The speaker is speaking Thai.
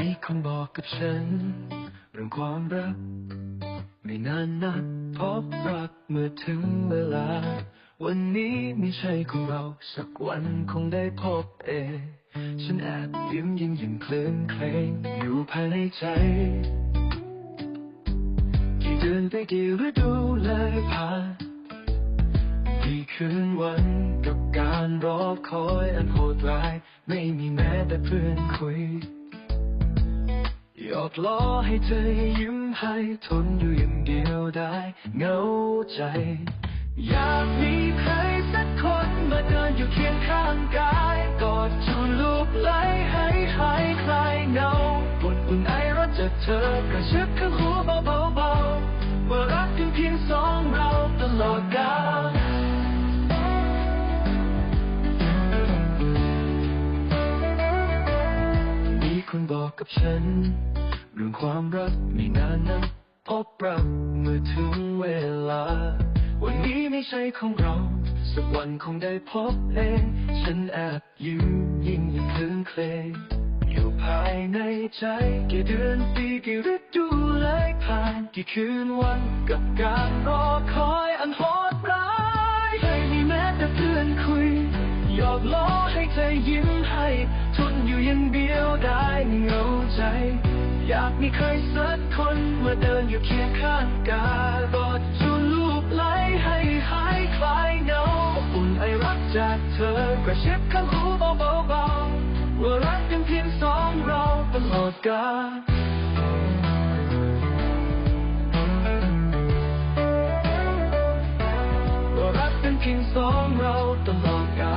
มีคนบอกับฉัน เรื่องความรัก ไม่นานนักพบรักเมื่อถึงเวลา วันนี้ไม่ใช่ของเราสักวันคงได้พบเอง ฉันแอบยิ้มยิ้มยิ้มเคลื่อนเคลงอยู่ภายในใจ กี่เดือนไปกี่ฤดูเลยผ่านกี่คืนวันกับการรอคอยอันโหดร้าย ไม่มีแม้แต่เพื่อนคุย หยอกล้อให้เธอยิ้มให้ทนอยู่อย่างเดียวได้เหงาใจ อยากมีใครสักคนมาเดินอยู่เคียงข้างกายกอดจูลูบไหลให้หายคลายเหงาปุ่นอุ่นไอรสจากเธอกระชับข้างหูเบาเบาๆว่ารักกันเพียงสองเราตลอดกาลมีคนบอกกับฉัน เรื่องความรักไม่นานนักพบรักเมื่อถึงเวลา วันนี้ไม่ใช่ของเรา สักวันคงได้พบเอง ฉันแอบยิ้มยิ่งยิ่งคลึงเคลงอยู่ภายในใจ กี่เดือนปีกี่ฤดูเลยผ่าน กี่คืนวันกับการรอคอยอันโหดร้ายไม่มีแม้แต่เพื่อนคุยหยอกล้อให้ใจยิ้มให้ อยากมีใครสักคนมาเดินอยู่เคียงข้างกายกอดจูลูบไหลให้หายคลายเหงาอุ่นไอรักจากเธอกระชับข้างหูเบาๆเบาว่ารักกันเพียงสองเราตลอดกาลว่ารักเป็นเพียงสองเราตลอดกา